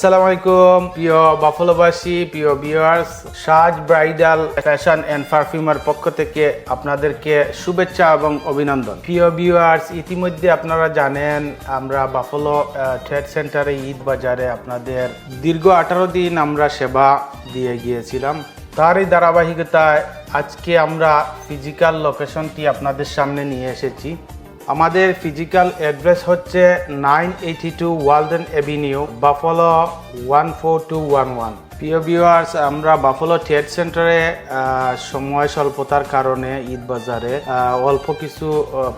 আসসালামু আলাইকুম, প্রিয় বাফলোবাসী, প্রিয় ভিউয়ার্স সাজ ব্রাইডাল ফ্যাশন অ্যান্ড পারফিউমার পক্ষ থেকে আপনাদেরকে শুভেচ্ছা এবং অভিনন্দন। প্রিয় ভিউয়ার্স ইতিমধ্যে আপনারা জানেন, আমরা বাফলো ট্রেড সেন্টারে ঈদ বাজারে আপনাদের দীর্ঘ আঠারো দিন আমরা সেবা দিয়ে গিয়েছিলাম। তারই ধারাবাহিকতায় আজকে আমরা ফিজিক্যাল লোকেশনটি আপনাদের সামনে নিয়ে এসেছি। আমাদের ফিজিক্যাল অ্যাড্রেস হচ্ছে nine eighty two Walden avenue Buffalo one four two one one প্রিয় ভিউয়ার্স আমরা বাফলো ট্রেড সেন্টারে সময় স্বল্পতার কারণে ঈদ বাজারে অল্প কিছু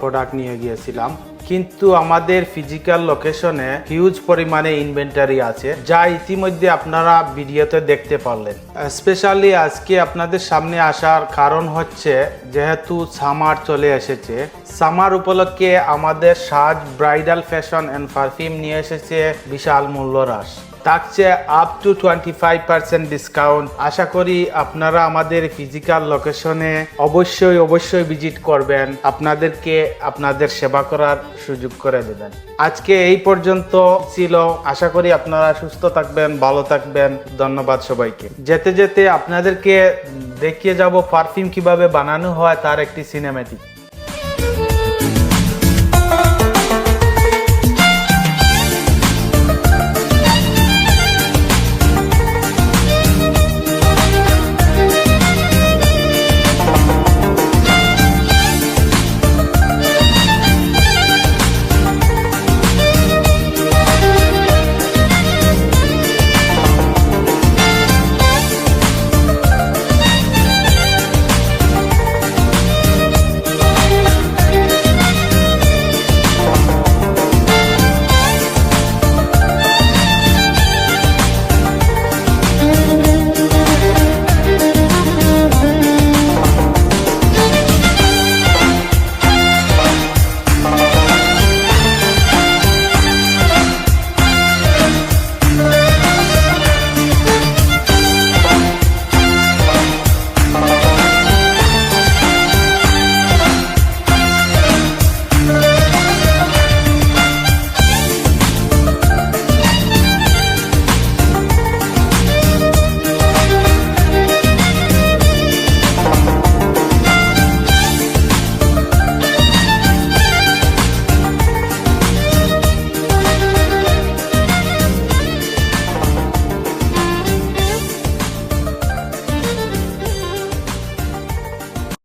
প্রোডাক্ট নিয়ে গিয়েছিলাম। কিন্তু আমাদের ফিজিক্যাল লোকেশনে হিউজ পরিমাণে ইনভেন্টারি আছে, যা ইতিমধ্যে আপনারা ভিডিওতে দেখতে পারলেন। স্পেশালি আজকে আপনাদের সামনে আসার কারণ হচ্ছে, যেহেতু সামার চলে এসেছে সামার উপলক্ষে আমাদের সাজ ব্রাইডাল ফ্যাশন অ্যান্ড পারফিউম নিয়ে এসেছে বিশাল মূল্য হ্রাস থাকছে up to twenty five percent discount আশা করি আপনারা আমাদের ফিজিক্যাল লোকেশনে অবশ্যই অবশ্যই ভিজিট করবেন। আপনাদেরকে আপনাদের সেবা করার সুযোগ করে দেবেন। আজকে এই পর্যন্ত ছিল। আশা করি আপনারা সুস্থ থাকবেন, ভালো থাকবেন। ধন্যবাদ সবাইকে। যেতে যেতে আপনাদেরকে দেখিয়ে যাব পারফিউম কীভাবে বানানো হয় তার একটি সিনেমেটিক